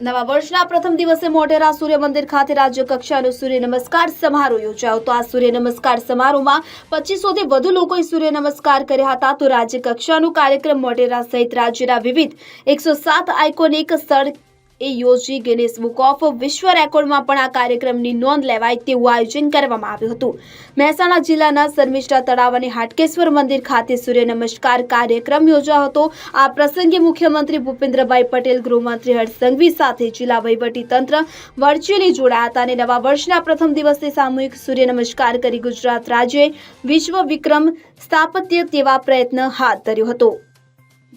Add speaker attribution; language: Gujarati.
Speaker 1: નવા વર્ષના પ્રથમ દિવસે મોઢેરા સૂર્ય મંદિર ખાતે રાજ્ય કક્ષાનો સૂર્ય નમસ્કાર સમારોહ યોજાયો તો આ સૂર્ય નમસ્કાર સમારોહમાં પચીસોથી વધુ લોકોએ સૂર્ય નમસ્કાર કર્યા હતા. તો રાજ્ય કક્ષાનો કાર્યક્રમ મોઢેરા સહિત રાજ્યના વિવિધ એકસો સાત આઇકોનિક સ્થળ એ યોજી ગિનિસ બુક ઓફ વિશ્વ રેકોર્ડમાં પણ આ કાર્યક્રમની નોંધ લેવાય તેવું આયોજન કરવામાં આવ્યું હતું. મહેસાણા જિલ્લાના શર્મિષ્ઠા તળાવ અને હાટકેશ્વર મંદિર ખાતે સૂર્ય નમસ્કાર કાર્યક્રમ યોજાયો હતો. આ પ્રસંગે મુખ્યમંત્રી ભૂપેન્દ્રભાઈ પટેલ, ગૃહમંત્રી હર્ષ સંઘવી સાથે જિલ્લા તંત્ર વર્ચ્યુઅલી જોડાયા હતા અને નવા વર્ષના પ્રથમ દિવસે સામૂહિક સૂર્ય નમસ્કાર કરી ગુજરાત રાજ્યે વિશ્વ વિક્રમ સ્થાપત્ય તેવા પ્રયત્ન હાથ ધર્યો હતો.